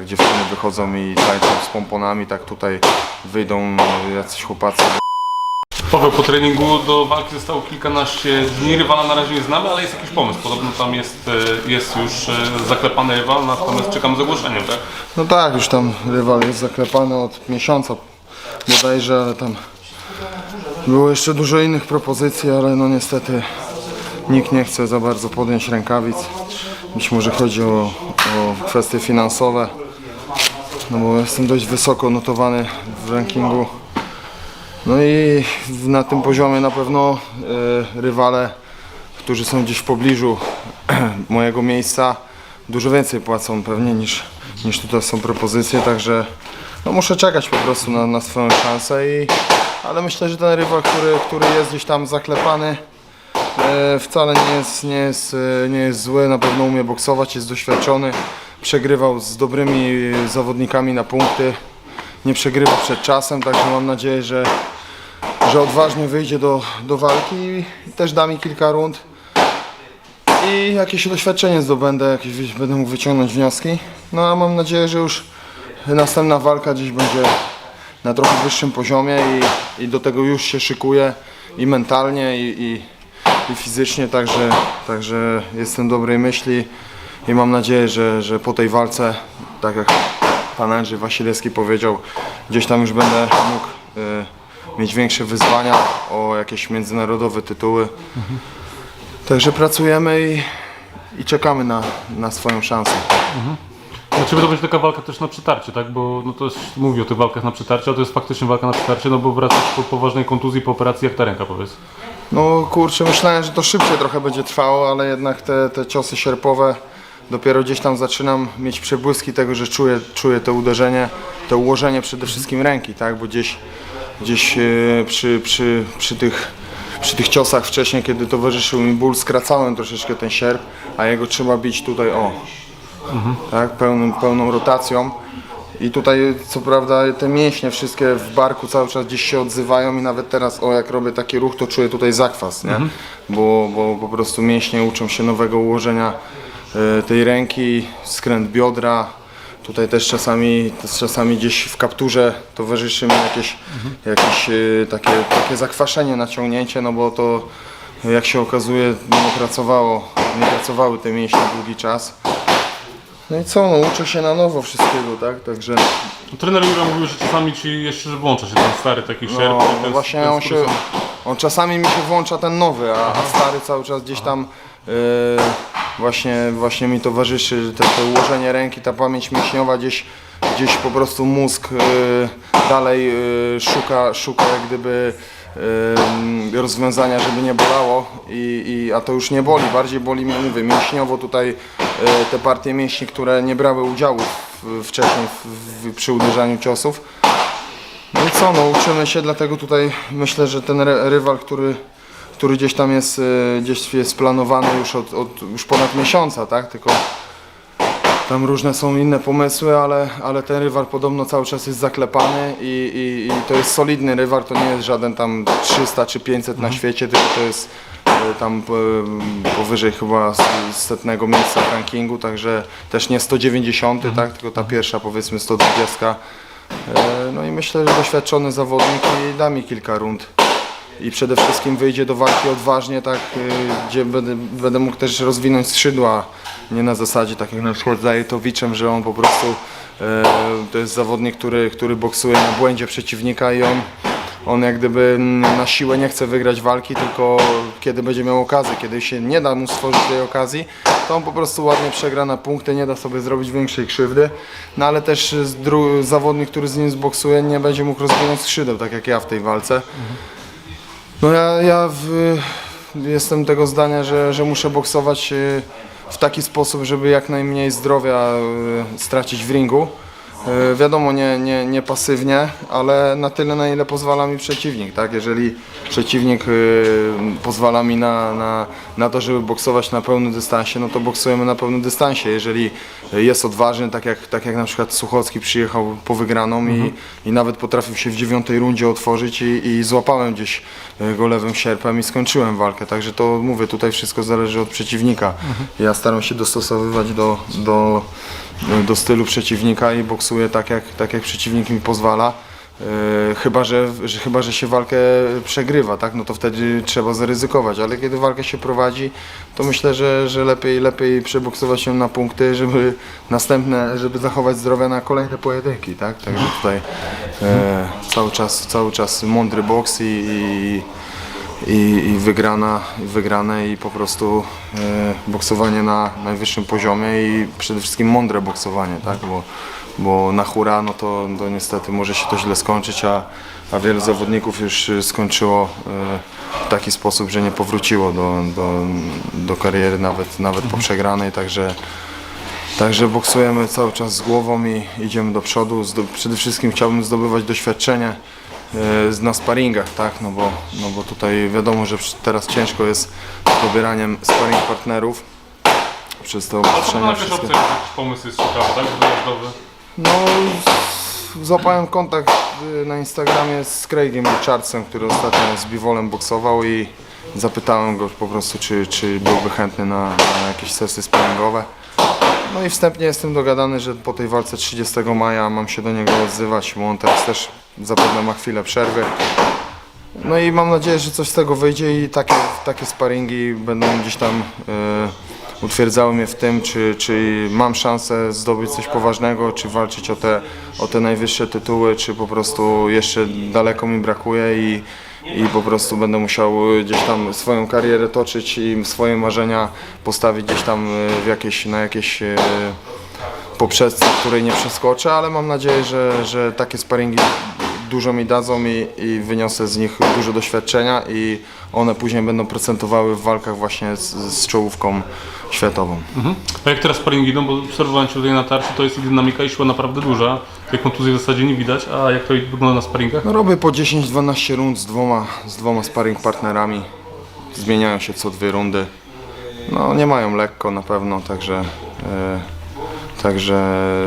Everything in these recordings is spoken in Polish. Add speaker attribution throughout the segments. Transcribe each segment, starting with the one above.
Speaker 1: jak dziewczyny wychodzą i tańczą z pomponami, tak tutaj wyjdą jacyś chłopacy
Speaker 2: Paweł, po treningu do walki zostało kilkanaście dni. Rywala na razie nie znamy, ale jest jakiś pomysł. Podobno tam jest, e, jest już e, zaklepany rywal, natomiast czekamy z ogłoszeniem, tak?
Speaker 1: No tak, już tam rywal jest zaklepany od miesiąca bodajże, ale tam było jeszcze dużo innych propozycji, ale no niestety nikt nie chce za bardzo podjąć rękawic. Być może chodzi o, o kwestie finansowe, no bo jestem dość wysoko notowany w rankingu. No i na tym poziomie na pewno e, rywale, którzy są gdzieś w pobliżu mojego miejsca, dużo więcej płacą pewnie niż, niż tutaj są propozycje, także no muszę czekać po prostu na, na swoją szansę i ale myślę, że ten rywal, który, który jest gdzieś tam zaklepany e, wcale nie jest, nie, jest, e, nie jest zły, na pewno umie boksować, jest doświadczony, przegrywał z dobrymi zawodnikami na punkty, nie przegrywa przed czasem, także mam nadzieję, że, że odważnie wyjdzie do, do walki i też da mi kilka rund. I jakieś doświadczenie zdobędę, jakieś będę mógł wyciągnąć wnioski. No a mam nadzieję, że już następna walka gdzieś będzie na trochę wyższym poziomie i, i do tego już się szykuję i mentalnie i, i, i fizycznie, także, także jestem dobrej myśli i mam nadzieję, że, że po tej walce, tak jak pan Andrzej Wasilewski powiedział, gdzieś tam już będę mógł y, mieć większe wyzwania o jakieś międzynarodowe tytuły. Także pracujemy i, i czekamy na, na swoją szansę.
Speaker 2: Dla Ciebie to będzie taka walka też na przetarcie, tak? Bo no to jest, mówi o tych walkach na przetarcie, a to jest faktycznie walka na przetarcie, no bo wracasz po poważnej kontuzji, po operacji, jak ta ręka powiedz.
Speaker 1: No kurczę, myślałem, że to szybciej trochę będzie trwało, ale jednak te, te ciosy sierpowe dopiero gdzieś tam zaczynam mieć przebłyski tego, że czuję, czuję to uderzenie, to ułożenie przede wszystkim ręki, tak? Bo gdzieś, gdzieś e, przy, przy, przy tych przy tych ciosach wcześniej, kiedy towarzyszył mi ból, skracałem troszeczkę ten sierp, a jego trzeba bić tutaj o, tak, pełnym, pełną rotacją. I tutaj co prawda te mięśnie wszystkie w barku cały czas gdzieś się odzywają i nawet teraz o jak robię taki ruch to czuję tutaj zakwas, nie? Bo, bo po prostu mięśnie uczą się nowego ułożenia tej ręki, skręt biodra. Tutaj też czasami, czasami gdzieś w kapturze towarzyszy mi jakieś, jakieś e, takie, takie zakwaszenie, naciągnięcie, no bo to jak się okazuje nie pracowało, nie pracowały te mięśnie długi czas. No i co, no uczę się na nowo wszystkiego, tak? Także
Speaker 2: No, trener Jura mówił, że czasami Ci jeszcze że włącza się ten stary taki sierp.
Speaker 1: no,
Speaker 2: i ten-
Speaker 1: właśnie
Speaker 2: ten
Speaker 1: on się, on czasami mi się włącza ten nowy, a, a stary cały czas gdzieś tam yy, właśnie, właśnie mi towarzyszy te, to ułożenie ręki, ta pamięć mięśniowa gdzieś, gdzieś po prostu mózg yy, dalej yy, szuka, szuka jak gdyby yy, rozwiązania, żeby nie bolało, I, i, a to już nie boli, bardziej boli mnie, mówię, mięśniowo tutaj te partie mięśni, które nie brały udziału wcześniej w, w, przy uderzaniu ciosów. No i co, no uczymy się, dlatego tutaj myślę, że ten ry- rywal, który, który gdzieś tam jest, y, gdzieś jest planowany już od, od już ponad miesiąca, tak? Tylko tam różne są inne pomysły, ale, ale ten rywal podobno cały czas jest zaklepany i, i, i to jest solidny rywal, to nie jest żaden tam 300 czy 500 na świecie, tylko to jest y, tam y, powyżej chyba setnego miejsca w rankingu, także też nie 190, tak? Tylko ta pierwsza powiedzmy 120. E, No i myślę, że doświadczony zawodnik i da mi kilka rund. I przede wszystkim wyjdzie do walki odważnie, tak, y, gdzie będę, będę mógł też rozwinąć skrzydła. Nie na zasadzie tak jak na przykład z Ajetowiczem, że on po prostu e, to jest zawodnik, który, który boksuje na błędzie przeciwnika i on, on jak gdyby na siłę nie chce wygrać walki, tylko kiedy będzie miał okazję, kiedy się nie da mu stworzyć tej okazji, to on po prostu ładnie przegra na punkty, nie da sobie zrobić większej krzywdy. No ale też zawodnik, który z nim zboksuje, nie będzie mógł rozwinąć skrzydeł, tak jak ja w tej walce. No ja, ja w, jestem tego zdania, że, że muszę boksować e, w taki sposób, żeby jak najmniej zdrowia e, stracić w ringu. E, Wiadomo, nie, nie, nie pasywnie, ale na tyle, na ile pozwala mi przeciwnik. Tak? Jeżeli przeciwnik e, pozwala mi na, na, na to, żeby boksować na pełnym dystansie, no to boksujemy na pełnym dystansie. Jeżeli jest odważny, tak jak, tak jak na przykład Suchocki przyjechał po wygraną i, i nawet potrafił się w dziewiątej rundzie otworzyć i, i złapałem gdzieś e, go lewym sierpem i skończyłem walkę. Także to mówię, tutaj wszystko zależy od przeciwnika. Ja staram się dostosowywać do, do, do stylu przeciwnika i boksuję tak jak, tak jak przeciwnik mi pozwala. E, Chyba że, że, chyba, że się walkę przegrywa, tak? no to wtedy trzeba zaryzykować, ale kiedy walkę się prowadzi, to myślę, że, że lepiej, lepiej przeboksować ją na punkty, żeby następne, żeby zachować zdrowia na kolejne pojedynki, tak? Także tutaj e, cały, czas, cały czas mądry boks i, i, i, i wygrana, i wygrane i po prostu e, boksowanie na najwyższym poziomie i przede wszystkim mądre boksowanie, tak? Bo, bo na hura no to, to niestety może się to źle skończyć, a, a wielu zawodników już skończyło e, w taki sposób, że nie powróciło do, do, do kariery nawet, nawet po przegranej, także Także boksujemy cały czas z głową i idziemy do przodu. Przede wszystkim chciałbym zdobywać doświadczenie e, na sparingach, tak? No bo, no bo tutaj wiadomo, że teraz ciężko jest z dobieraniem sparing partnerów przez te obostrzenia wszystkie.
Speaker 2: pomysł jest ciekawy, tak?
Speaker 1: No, złapałem kontakt y, na Instagramie z Craigiem Richardsem, który ostatnio z Biwolem boksował i zapytałem go po prostu, czy, czy byłby chętny na, na jakieś sesje sparingowe. No i wstępnie jestem dogadany, że po tej walce 30 maja mam się do niego odzywać, bo on teraz też zapewne ma chwilę przerwy. No i mam nadzieję, że coś z tego wyjdzie i takie, takie sparingi będą gdzieś tam e, utwierdzały mnie w tym, czy, czy mam szansę zdobyć coś poważnego, czy walczyć o te, o te najwyższe tytuły, czy po prostu jeszcze daleko mi brakuje i, i po prostu będę musiał gdzieś tam swoją karierę toczyć i swoje marzenia postawić gdzieś tam e, w jakieś, na jakieś e, poprzedce, której nie przeskoczę, ale mam nadzieję, że, że takie sparingi dużo mi dadzą i, i wyniosę z nich dużo doświadczenia i one później będą procentowały w walkach właśnie z, z czołówką światową.
Speaker 2: A jak teraz sparingi idą, bo obserwowałem Cię tutaj na tarczy, to jest dynamika i szła naprawdę duża. Tej kontuzji w zasadzie nie widać, a jak to wygląda na sparingach?
Speaker 1: No robię po 10-12 rund z dwoma, z dwoma sparring partnerami. Zmieniają się co dwie rundy. No nie mają lekko na pewno, także, e, także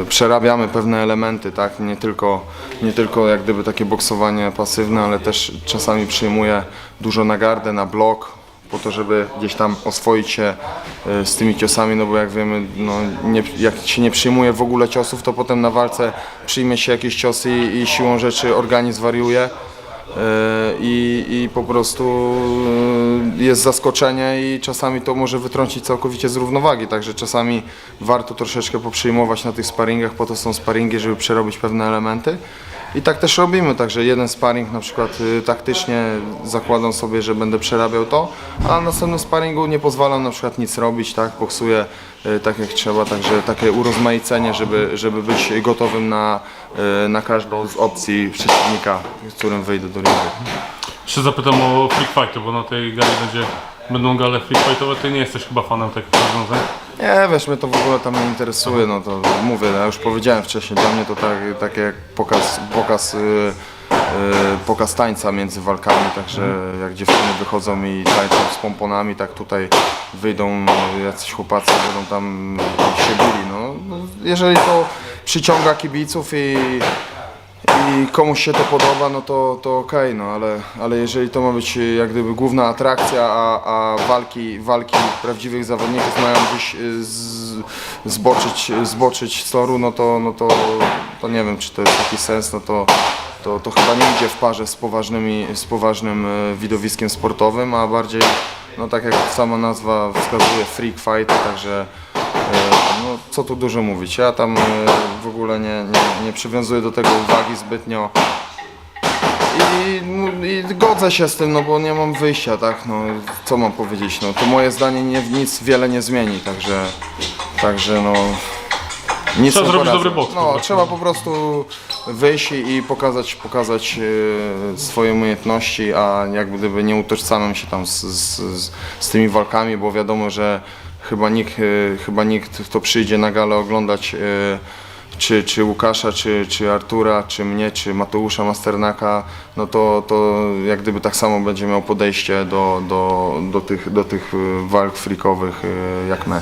Speaker 1: przerabiamy pewne elementy, tak? Nie tylko, nie tylko jak gdyby takie boksowanie pasywne, ale też czasami przyjmuję dużo na gardę, na blok, po to, żeby gdzieś tam oswoić się e, z tymi ciosami, no bo jak wiemy, no nie, jak się nie przyjmuje w ogóle ciosów, to potem na walce przyjmie się jakieś ciosy i, i siłą rzeczy organizm wariuje i, i po prostu e, jest zaskoczenie i czasami to może wytrącić całkowicie z równowagi, także czasami warto troszeczkę poprzyjmować na tych sparingach, po to są sparingi, żeby przerobić pewne elementy. I tak też robimy, także jeden sparring na przykład y, taktycznie zakładam sobie, że będę przerabiał to, a na następnym sparingu nie pozwalam na przykład nic robić, tak, boksuję y, tak jak trzeba, także takie urozmaicenie, żeby, żeby być gotowym na, na każdą z opcji przeciwnika, z którym wyjdę do ringu.
Speaker 2: Jeszcze zapytam o freak fighty, bo na tej gali będzie, będą gale freak fightowe. Ty nie jesteś chyba fanem takich rozwiązań.
Speaker 1: Nie, wiesz, mnie to w ogóle tam nie interesuje, no to mówię, ja już powiedziałem wcześniej, dla mnie to tak, tak jak pokaz, pokaz, yy, yy, pokaz tańca między walkami, także jak dziewczyny wychodzą i tańczą z pomponami, tak tutaj wyjdą jacyś chłopacy, będą tam się bili, no, no jeżeli to przyciąga kibiców i i komuś się to podoba, no to, to okej, no ale, ale jeżeli to ma być e, jak gdyby główna atrakcja, a, a walki, walki prawdziwych zawodników mają gdzieś e, z, zboczyć, zboczyć z toru, no to, no to, to nie wiem, czy to jest taki sens, no to, to, to chyba nie idzie w parze z, poważnymi, z poważnym e, widowiskiem sportowym, a bardziej, no tak jak sama nazwa wskazuje, freak fight, także E, No, co tu dużo mówić. Ja tam e, w ogóle nie, nie, nie przywiązuję do tego uwagi zbytnio. I, no, I godzę się z tym, no bo nie mam wyjścia, tak? No, co mam powiedzieć? No, to moje zdanie nie, nic wiele nie zmieni, także, także no. Nic
Speaker 2: Trzeba
Speaker 1: nie
Speaker 2: zrobić
Speaker 1: poradzę.
Speaker 2: dobry boks
Speaker 1: No, trzeba po prostu wyjść i pokazać, pokazać e, swoje umiejętności, a jak gdyby nie utożsamiam się tam z, z, z tymi walkami, bo wiadomo, że chyba nikt, e, chyba nikt kto przyjdzie na galę oglądać e, czy, czy Łukasza, czy, czy Artura, czy mnie, czy Mateusza Masternaka, no to, to jak gdyby tak samo będzie miał podejście do, do, do, tych, do tych e, walk frikowych jak my.